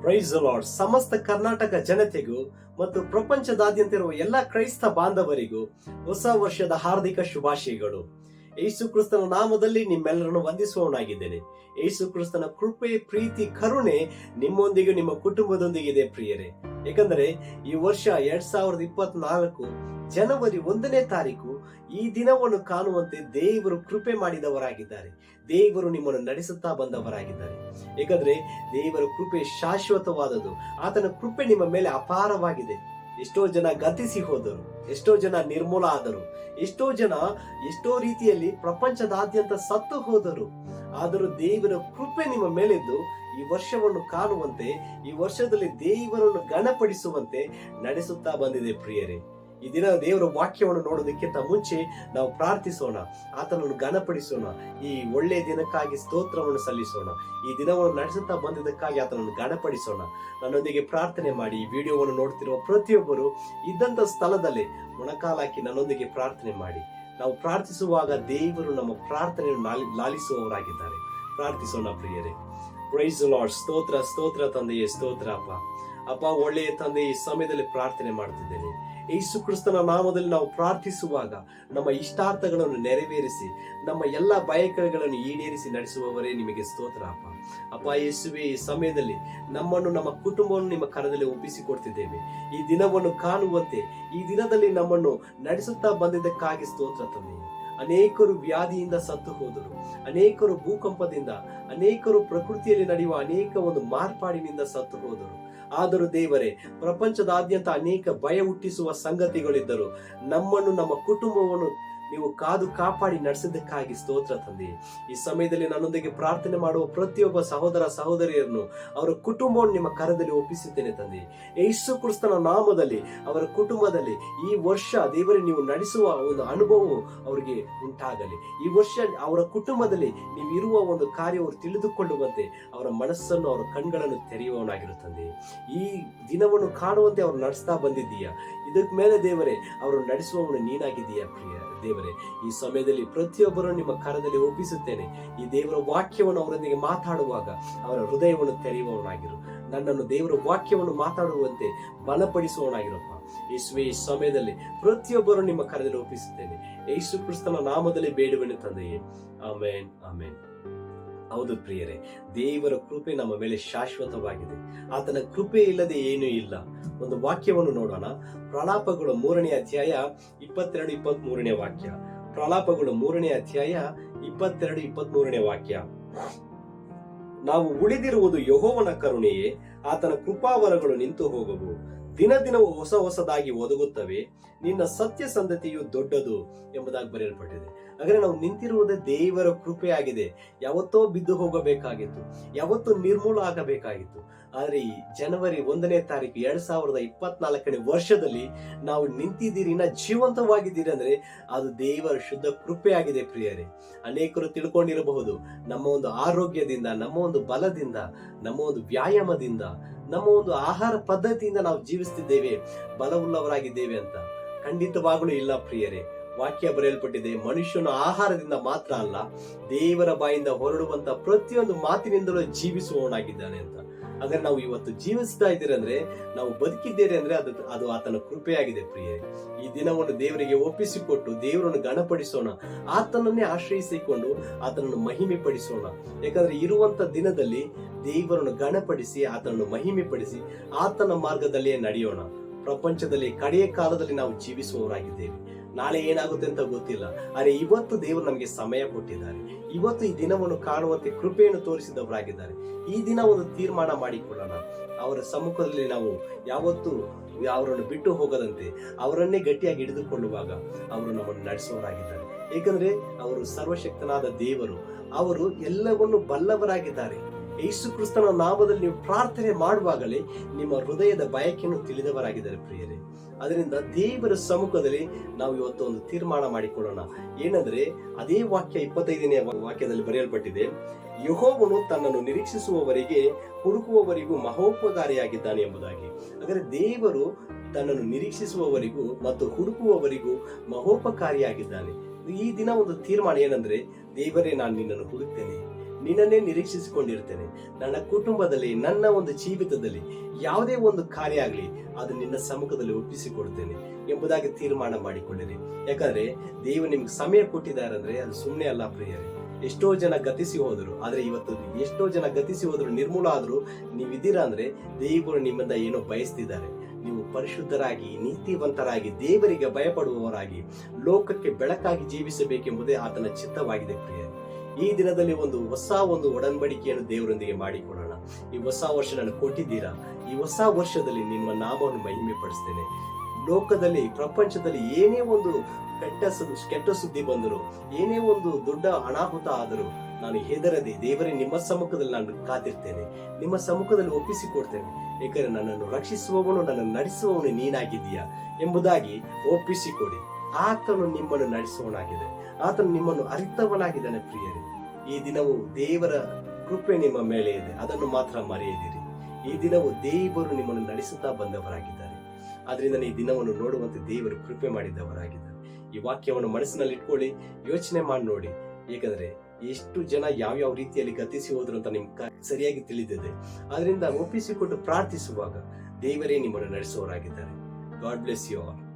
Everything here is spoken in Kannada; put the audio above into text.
ಪ್ರೈಸ್ ಲಾರ್ಡ್ ಸಮಸ್ತ ಕರ್ನಾಟಕ ಜನತೆಗೂ ಮತ್ತು ಪ್ರಪಂಚದಾದ್ಯಂತ ಇರುವ ಎಲ್ಲ ಕ್ರೈಸ್ತ ಬಾಂಧವರಿಗೂ ಹೊಸ ವರ್ಷದ ಹಾರ್ದಿಕ ಶುಭಾಶಯಗಳು. ಯೇಸು ಕ್ರಿಸ್ತನ ನಾಮದಲ್ಲಿ ನಿಮ್ಮೆಲ್ಲರನ್ನು ವಂದಿಸುವವನಾಗಿದ್ದೇನೆ. ಯೇಸು ಕ್ರಿಸ್ತನ ಕೃಪೆ, ಪ್ರೀತಿ, ಕರುಣೆ ನಿಮ್ಮೊಂದಿಗೆ ನಿಮ್ಮ ಕುಟುಂಬದೊಂದಿಗೆ ಇದೆ ಪ್ರಿಯರೇ. ಏಕೆಂದರೆ ಈ ವರ್ಷ ಎರಡ್ ಸಾವಿರದ ಇಪ್ಪತ್ನಾಲ್ಕು ಜನವರಿ ಒಂದನೇ ತಾರೀಕು ಈ ದಿನವನ್ನು ಕಾಣುವಂತೆ ದೇವರು ಕೃಪೆ ಮಾಡಿದವರಾಗಿದ್ದಾರೆ. ದೇವರು ನಿಮ್ಮನ್ನು ನಡೆಸುತ್ತಾ ಬಂದವರಾಗಿದ್ದಾರೆ. ಏಕೆಂದರೆ ದೇವರ ಕೃಪೆ ಶಾಶ್ವತವಾದದ್ದು. ಆತನ ಕೃಪೆ ನಿಮ್ಮ ಮೇಲೆ ಅಪಾರವಾಗಿದೆ. ಎಷ್ಟೋ ಜನ ಗತಿಸಿ ಹೋದರು. ಎಷ್ಟೋ ಜನ ನಿರ್ಮೂಲ ಆದರು. ಎಷ್ಟೋ ಜನ ಎಷ್ಟೋ ರೀತಿಯಲ್ಲಿ ಪ್ರಪಂಚದಾದ್ಯಂತ ಸತ್ತು ಹೋದರು. ಆದರೂ ದೇವರ ಕೃಪೆ ನಿಮ್ಮ ಮೇಲಿದ್ದು ಈ ವರ್ಷವನ್ನು ಕಾಣುವಂತೆ, ಈ ವರ್ಷದಲ್ಲಿ ದೇವರನ್ನು ಗಣಪಡಿಸುವಂತೆ ನಡೆಸುತ್ತಾ ಬಂದಿದೆ ಪ್ರಿಯರೇ. ಈ ದಿನ ದೇವರ ವಾಕ್ಯವನ್ನು ನೋಡೋದಕ್ಕಿಂತ ಮುಂಚೆ ನಾವು ಪ್ರಾರ್ಥಿಸೋಣ. ಆತನನ್ನು ಘನಪಡಿಸೋಣ. ಈ ಒಳ್ಳೆಯ ದಿನಕ್ಕಾಗಿ ಸ್ತೋತ್ರವನ್ನು ಸಲ್ಲಿಸೋಣ. ಈ ದಿನವನ್ನು ನಡೆಸುತ್ತಾ ಬಂದಿದ್ದಕ್ಕಾಗಿ ಆತನನ್ನು ಘನಪಡಿಸೋಣ. ನನ್ನೊಂದಿಗೆ ಪ್ರಾರ್ಥನೆ ಮಾಡಿ ಈ ವಿಡಿಯೋವನ್ನು ನೋಡ್ತಿರುವ ಪ್ರತಿಯೊಬ್ಬರು ಇದ್ದಂಥ ಸ್ಥಳದಲ್ಲಿ ಮೊಣಕಾಲಾಕಿ ನನ್ನೊಂದಿಗೆ ಪ್ರಾರ್ಥನೆ ಮಾಡಿ. ನಾವು ಪ್ರಾರ್ಥಿಸುವಾಗ ದೇವರು ನಮ್ಮ ಪ್ರಾರ್ಥನೆಯನ್ನು ಲಾಲಿ- ಲಾಲಿಸುವವರಾಗಿದ್ದಾರೆ. ಪ್ರಾರ್ಥಿಸೋಣ ಪ್ರಿಯರೇ. ಪ್ರೈಸ್ ಲಾರ್ಡ್ ಸ್ತೋತ್ರ ಸ್ತೋತ್ರ ತಂದೆಯೇ, ಸ್ತೋತ್ರ ಅಪ್ಪ. ಅಪ್ಪ, ಒಳ್ಳೆಯ ತಂದೆ, ಈ ಸಮಯದಲ್ಲಿ ಪ್ರಾರ್ಥನೆ ಮಾಡ್ತಿದ್ದೇನೆ ಯೇಸು ಕ್ರಿಸ್ತನ ನಾಮದಲ್ಲಿ ನಾವು ಪ್ರಾರ್ಥಿಸುವಾಗ ನಮ್ಮ ಇಷ್ಟಾರ್ಥಗಳನ್ನು ನೆರವೇರಿಸಿ, ನಮ್ಮ ಎಲ್ಲ ಬಯಕೆಗಳನ್ನು ಈಡೇರಿಸಿ ನಡೆಸುವವರೇ ನಿಮಗೆ ಸ್ತೋತ್ರ, ಅಪ್ಪ. ಅಪ್ಪ ಯೇಸುವೆ, ಈ ಸಮಯದಲ್ಲಿ ನಮ್ಮನ್ನು ನಮ್ಮ ಕುಟುಂಬವನ್ನು ನಿಮ್ಮ ಕರದಲ್ಲಿ ಒಪ್ಪಿಸಿಕೊಡ್ತಿದ್ದೇವೆ. ಈ ದಿನವನ್ನು ಕಾಣುವಂತೆ, ಈ ದಿನದಲ್ಲಿ ನಮ್ಮನ್ನು ನಡೆಸುತ್ತಾ ಬಂದಿದ್ದಕ್ಕಾಗಿ ಸ್ತೋತ್ರ ತಂದೆ. ಅನೇಕರು ವ್ಯಾಧಿಯಿಂದ ಸತ್ತು ಹೋದರು, ಅನೇಕರು ಭೂಕಂಪದಿಂದ, ಅನೇಕರು ಪ್ರಕೃತಿಯಲ್ಲಿ ನಡೆಯುವ ಅನೇಕ ಒಂದು ಮಾರ್ಪಾಡಿನಿಂದ ಸತ್ತು ಹೋದರು. ಆದರೂ ದೇವರೇ ಪ್ರಪಂಚದಾದ್ಯಂತ ಅನೇಕ ಭಯ ಹುಟ್ಟಿಸುವ ಸಂಗತಿಗಳಿದ್ದರು. ನಮ್ಮನ್ನು ನಮ್ಮ ಕುಟುಂಬವನ್ನು ನೀವು ಕಾದು ಕಾಪಾಡಿ ನಡೆಸಿದ್ದಕ್ಕಾಗಿ ಸ್ತೋತ್ರ ತಂದೆ. ಈ ಸಮಯದಲ್ಲಿ ನನ್ನೊಂದಿಗೆ ಪ್ರಾರ್ಥನೆ ಮಾಡುವ ಪ್ರತಿಯೊಬ್ಬ ಸಹೋದರ ಸಹೋದರಿಯರನ್ನು ಅವರ ಕುಟುಂಬವನ್ನು ನಿಮ್ಮ ಕರದಲ್ಲಿ ಒಪ್ಪಿಸುತ್ತೇನೆ ತಂದೆ. ಯೇಸು ಕ್ರಿಸ್ತನ ನಾಮದಲ್ಲಿ, ಅವರ ಕುಟುಂಬದಲ್ಲಿ ಈ ವರ್ಷ ದೇವರೇ ನೀವು ನಡೆಸುವ ಒಂದು ಅನುಭವವು ಅವರಿಗೆ ಉಂಟಾಗಲಿ. ಈ ವರ್ಷ ಅವರ ಕುಟುಂಬದಲ್ಲಿ ನೀವು ಇರುವ ಒಂದು ಕಾರ್ಯ ಅವರು ತಿಳಿದುಕೊಳ್ಳುವಂತೆ ಅವರ ಮನಸ್ಸನ್ನು ಅವರ ಕಣ್ಗಳನ್ನು ತೆರೆಯುವವನಾಗಿರುತ್ತದೆ ಈ ದಿನವನ್ನು ಕಾಣುವಂತೆ ಅವರು ನಡೆಸ್ತಾ ಬಂದಿದ್ದೀಯಾ? ಇದಕ್ಕೆ ಮೇಲೆ ದೇವರೇ, ಅವರು ನಡೆಸುವವನು ನೀನಾಗಿದ್ದೀಯಾ ಪ್ರಿಯ ದೇವರೇ? ಈ ಸಮಯದಲ್ಲಿ ಪ್ರತಿಯೊಬ್ಬರು ನಿಮ್ಮ ಕರದಲ್ಲಿ ಒಪ್ಪಿಸುತ್ತೇನೆ, ಈ ದೇವರ ವಾಕ್ಯವನ್ನು ಅವರೊಂದಿಗೆ ಮಾತಾಡುವಾಗ ಅವರ ಹೃದಯವನ್ನು ತೆರೆಯುವವನಾಗಿರು. ನನ್ನನ್ನು ದೇವರ ವಾಕ್ಯವನ್ನು ಮಾತಾಡುವಂತೆ ಬಲಪಡಿಸುವವನಾಗಿರಪ್ಪ. ಯೇಸುವೆ, ಈ ಸಮಯದಲ್ಲಿ ಪ್ರತಿಯೊಬ್ಬರು ನಿಮ್ಮ ಕರದಲ್ಲಿ ಒಪ್ಪಿಸುತ್ತೇನೆ. ಯೇಸು ಕ್ರಿಸ್ತನ ನಾಮದಲ್ಲಿ ಬೇಡುವೆನು ತಂದೆಯೇ. ಆಮೇನ್ ಆಮೇನ್. ಹೌದು ಪ್ರಿಯರೇ, ದೇವರ ಕೃಪೆ ನಮ್ಮ ಮೇಲೆ ಶಾಶ್ವತವಾಗಿದೆ. ಆತನ ಕೃಪೆ ಇಲ್ಲದೆ ಏನೂ ಇಲ್ಲ. ಒಂದು ವಾಕ್ಯವನ್ನು ನೋಡೋಣ. ಪ್ರಲಾಪಗಳು ಮೂರನೇ ಅಧ್ಯಾಯ ಇಪ್ಪತ್ತೆರಡು ಇಪ್ಪತ್ತ್ ಮೂರನೇ ವಾಕ್ಯ. ಪ್ರಲಾಪಗಳು ಮೂರನೇ ಅಧ್ಯಾಯ ಇಪ್ಪತ್ತೆರಡು ಇಪ್ಪತ್ತ್ ಮೂರನೇ ವಾಕ್ಯ. ನಾವು ಉಳಿದಿರುವುದು ಯಹೋವನ ಕರುಣೆಯೇ, ಆತನ ಕೃಪಾವರಗಳು ನಿಂತು ಹೋಗವು. ದಿನ ದಿನವೂ ಹೊಸ ಹೊಸದಾಗಿ ಒದಗುತ್ತವೆ. ನಿನ್ನ ಸತ್ಯಸಂಧತೆಯು ದೊಡ್ಡದು ಎಂಬುದಾಗಿ ಬರೆಯಲ್ಪಟ್ಟಿದೆ. ಹಾಗಾದ್ರೆ ನಾವು ನಿಂತಿರುವುದೇ ದೇವರ ಕೃಪೆಯಾಗಿದೆ. ಯಾವತ್ತೋ ಬಿದ್ದು ಹೋಗಬೇಕಾಗಿತ್ತು. ಯಾವತ್ತೋ ನಿರ್ಮೂಲ ಆಗಬೇಕಾಗಿತ್ತು. ಆದರೆ ಈ ಜನವರಿ ಒಂದನೇ ತಾರೀಕು ಎರಡ್ ಸಾವಿರದ ಇಪ್ಪತ್ನಾಲ್ಕನೇ ವರ್ಷದಲ್ಲಿ ನಾವು ನಿಂತಿದ್ದೀರಿ, ಇನ್ನ ಜೀವಂತವಾಗಿದ್ದೀರಿ ಅಂದ್ರೆ ಅದು ದೇವರ ಶುದ್ಧ ಕೃಪೆ ಆಗಿದೆ ಪ್ರಿಯರೇ. ಅನೇಕರು ತಿಳ್ಕೊಂಡಿರಬಹುದು, ನಮ್ಮ ಒಂದು ಆರೋಗ್ಯದಿಂದ, ನಮ್ಮ ಒಂದು ಬಲದಿಂದ, ನಮ್ಮ ಒಂದು ವ್ಯಾಯಾಮದಿಂದ ನಮ್ಮ ಒಂದು ಆಹಾರ ಪದ್ಧತಿಯಿಂದ ನಾವು ಜೀವಿಸ್ತಿದ್ದೇವೆ, ಬಲವುಳ್ಳವರಾಗಿದ್ದೇವೆ ಅಂತ. ಖಂಡಿತವಾಗಲೂ ಇಲ್ಲ ಪ್ರಿಯರೇ. ವಾಕ್ಯ ಬರೆಯಲ್ಪಟ್ಟಿದೆ, ಮನುಷ್ಯನ ಆಹಾರದಿಂದ ಮಾತ್ರ ಅಲ್ಲ, ದೇವರ ಬಾಯಿಂದ ಹೊರಡುವಂತ ಪ್ರತಿಯೊಂದು ಮಾತಿನಿಂದಲೂ ಜೀವಿಸುವವನಾಗಿದ್ದಾನೆ ಅಂತ. ಹಾಗಾದ್ರೆ ನಾವು ಇವತ್ತು ಜೀವಿಸ್ತಾ ಇದ್ದೀರಿ ಅಂದ್ರೆ ನಾವು ಬದುಕಿದ್ದೇವೆ ಅಂದ್ರೆ ಅದು ಅದು ಆತನ ಕೃಪೆಯಾಗಿದೆ ಪ್ರಿಯೆ ಈ ದಿನವನ್ನು ದೇವರಿಗೆ ಒಪ್ಪಿಸಿಕೊಟ್ಟು ದೇವರನ್ನು ಗಣಪಡಿಸೋಣ. ಆತನನ್ನೇ ಆಶ್ರಯಿಸಿಕೊಂಡು ಆತನನ್ನು ಮಹಿಮೆ ಪಡಿಸೋಣ ಯಾಕಂದ್ರೆ ಇರುವಂತ ದಿನದಲ್ಲಿ ದೇವರನ್ನು ಗಣಪಡಿಸಿ ಆತನನ್ನು ಮಹಿಮೆ ಪಡಿಸಿ ಆತನ ಮಾರ್ಗದಲ್ಲಿಯೇ ನಡೆಯೋಣ. ಪ್ರಪಂಚದಲ್ಲಿ ಕಡೆಯ ಕಾಲದಲ್ಲಿ ನಾವು ಜೀವಿಸುವವರಾಗಿದ್ದೇವೆ. ನಾಳೆ ಏನಾಗುತ್ತೆ ಅಂತ ಗೊತ್ತಿಲ್ಲ. ಆದರೆ ಇವತ್ತು ದೇವರು ನಮಗೆ ಸಮಯ ಕೊಟ್ಟಿದ್ದಾರೆ. ಇವತ್ತು ಈ ದಿನವನ್ನು ಕಾಣುವಂತೆ ಕೃಪೆಯನ್ನು ತೋರಿಸಿದವರಾಗಿದ್ದಾರೆ. ಈ ದಿನ ಒಂದು ತೀರ್ಮಾನ ಮಾಡಿಕೊಳ್ಳೋಣ. ಅವರ ಸಮ್ಮುಖದಲ್ಲಿ ನಾವು ಯಾವತ್ತೂ ಅವರನ್ನು ಬಿಟ್ಟು ಹೋಗದಂತೆ ಅವರನ್ನೇ ಗಟ್ಟಿಯಾಗಿ ಹಿಡಿದುಕೊಳ್ಳುವಾಗ ಅವರು ನಮ್ಮನ್ನು ನಡೆಸುವರಾಗಿದ್ದಾರೆ ಏಕೆಂದರೆ ಅವರು ಸರ್ವಶಕ್ತನಾದ ದೇವರು. ಅವರು ಎಲ್ಲವನ್ನು ಬಲ್ಲವರಾಗಿದ್ದಾರೆ. ಯೇಸು ಕ್ರಿಸ್ತನ ನಾಮದಲ್ಲಿ ನೀವು ಪ್ರಾರ್ಥನೆ ಮಾಡುವಾಗಲೇ ನಿಮ್ಮ ಹೃದಯದ ಬಯಕೆಯನ್ನು ತಿಳಿದವರಾಗಿದ್ದಾರೆ ಪ್ರಿಯರೇ. ಅದರಿಂದ ದೇವರ ಸಮ್ಮುಖದಲ್ಲಿ ನಾವು ಇವತ್ತು ಒಂದು ತೀರ್ಮಾನ ಮಾಡಿಕೊಳ್ಳೋಣ. ಏನಂದ್ರೆ, ಅದೇ ವಾಕ್ಯ ಇಪ್ಪತ್ತೈದನೇ ವಾಕ್ಯದಲ್ಲಿ ಬರೆಯಲ್ಪಟ್ಟಿದೆ, ಯಹೋವನು ತನ್ನನ್ನು ನಿರೀಕ್ಷಿಸುವವರಿಗೆ ಹುಡುಕುವವರಿಗೂ ಮಹೋಪಕಾರಿಯಾಗಿದ್ದಾನೆ ಎಂಬುದಾಗಿ. ಹಾಗಾದ್ರೆ ದೇವರು ತನ್ನನ್ನು ನಿರೀಕ್ಷಿಸುವವರಿಗೂ ಮತ್ತು ಹುಡುಕುವವರಿಗೂ ಮಹೋಪಕಾರಿಯಾಗಿದ್ದಾನೆ. ಈ ದಿನ ಒಂದು ತೀರ್ಮಾನ ಏನಂದ್ರೆ, ದೇವರೇ, ನಾನು ನಿನ್ನನ್ನು ಹುಡುಕ್ತೇನೆ. ನಿನ್ನನ್ನೇ ನಿರೀಕ್ಷಿಸಿಕೊಂಡಿರ್ತೇನೆ. ನನ್ನ ಕುಟುಂಬದಲ್ಲಿ, ನನ್ನ ಒಂದು ಜೀವಿತದಲ್ಲಿ ಯಾವುದೇ ಒಂದು ಕಾರ್ಯ ಆಗಲಿ, ಅದು ನಿನ್ನ ಸಮ್ಮುಖದಲ್ಲಿ ಒಪ್ಪಿಸಿಕೊಡ್ತೇನೆ ಎಂಬುದಾಗಿ ತೀರ್ಮಾನ ಮಾಡಿಕೊಳ್ಳಿರಿ. ಯಾಕಂದ್ರೆ, ದೇವರು ನಿಮ್ಗೆ ಸಮಯ ಕೊಟ್ಟಿದ್ದಾರೆ ಅಂದ್ರೆ ಅದು ಸುಮ್ಮನೆ ಅಲ್ಲ ಪ್ರಿಯರೇ. ಎಷ್ಟೋ ಜನ ಗತಿಸಿ ಹೋದರು, ಆದ್ರೆ ಇವತ್ತು ಎಷ್ಟೋ ಜನ ಗತಿಸಿ ಹೋದ್ರು, ನಿರ್ಮೂಲ ಆದರೂ ನೀವಿದ್ದೀರಾ ಅಂದ್ರೆ ದೇವರು ನಿಮ್ಮಿಂದ ಏನೋ ಬಯಸ್ತಿದ್ದಾರೆ. ನೀವು ಪರಿಶುದ್ಧರಾಗಿ, ನೀತಿವಂತರಾಗಿ, ದೇವರಿಗೆ ಭಯಪಡುವವರಾಗಿ, ಲೋಕಕ್ಕೆ ಬೆಳಕಾಗಿ ಜೀವಿಸಬೇಕೆಂಬುದೇ ಆತನ ಚಿತ್ತವಾಗಿದೆ ಪ್ರಿಯ ಈ ದಿನದಲ್ಲಿ ಒಂದು ಹೊಸ ಒಂದು ಒಡಂಬಡಿಕೆಯನ್ನು ದೇವರೊಂದಿಗೆ ಮಾಡಿಕೊಡೋಣ. ಈ ಹೊಸ ವರ್ಷ ನಾನು ಕೊಟ್ಟಿದ್ದೀರಾ? ಈ ಹೊಸ ವರ್ಷದಲ್ಲಿ ನಿಮ್ಮ ನಾಮವನ್ನು ಮಹಿಮೆ ಪಡಿಸ್ತೇನೆ ಲೋಕದಲ್ಲಿ, ಪ್ರಪಂಚದಲ್ಲಿ ಏನೇ ಒಂದು ಕೆಟ್ಟ ಕೆಟ್ಟ ಸುದ್ದಿ ಬಂದರು, ಏನೇ ಒಂದು ದೊಡ್ಡ ಅನಾಹುತ ಆದರೂ, ನಾನು ಹೆದರದೆ ದೇವರೇ ನಿಮ್ಮ ಸಮ್ಮುಖದಲ್ಲಿ ನಾನು ಕಾದಿರ್ತೇನೆ. ನಿಮ್ಮ ಸಮ್ಮುಖದಲ್ಲಿ ಒಪ್ಪಿಸಿಕೊಡ್ತೇನೆ. ಏಕೆಂದರೆ ನನ್ನನ್ನು ರಕ್ಷಿಸುವವನು, ನನ್ನನ್ನು ನಡೆಸುವವನು ನೀನಾಗಿದ್ದೀಯಾ ಎಂಬುದಾಗಿ ಒಪ್ಪಿಸಿಕೊಡಿ. ಆತನು ನಿಮ್ಮನ್ನು ನಡೆಸುವವನಾಗಿದೆ. ಆತನು ನಿಮ್ಮನ್ನು ಅರಿತವನಾಗಿದ್ದಾನೆ ಪ್ರಿಯರೇ. ಈ ದಿನವು ದೇವರ ಕೃಪೆ ನಿಮ್ಮ ಮೇಲೆ ಇದೆ. ಅದನ್ನು ಮಾತ್ರ ಮರೆಯದಿರಿ. ಈ ದಿನವು ದೇವರು ನಿಮ್ಮನ್ನು ನಡೆಸುತ್ತಾ ಬಂದವರಾಗಿದ್ದಾರೆ. ಆದ್ರಿಂದ ಈ ದಿನವನ್ನು ನೋಡುವಂತೆ ದೇವರು ಕೃಪೆ ಮಾಡಿದವರಾಗಿದ್ದಾರೆ. ಈ ವಾಕ್ಯವನ್ನು ಮನಸ್ಸಿನಲ್ಲಿ ಇಟ್ಕೊಳ್ಳಿ, ಯೋಚನೆ ಮಾಡಿ ನೋಡಿ. ಏಕೆಂದರೆ ಎಷ್ಟು ಜನ ಯಾವ್ಯಾವ ರೀತಿಯಲ್ಲಿ ಗತಿಸಿ ಹೋದ್ರು ಅಂತ ನಿಮ್ಗೆ ಸರಿಯಾಗಿ ತಿಳಿದಿದೆ. ಅದರಿಂದ ಒಪ್ಪಿಸಿಕೊಂಡು ಪ್ರಾರ್ಥಿಸುವಾಗ ದೇವರೇ ನಿಮ್ಮನ್ನು ನಡೆಸುವವರಾಗಿದ್ದಾರೆ. God bless you all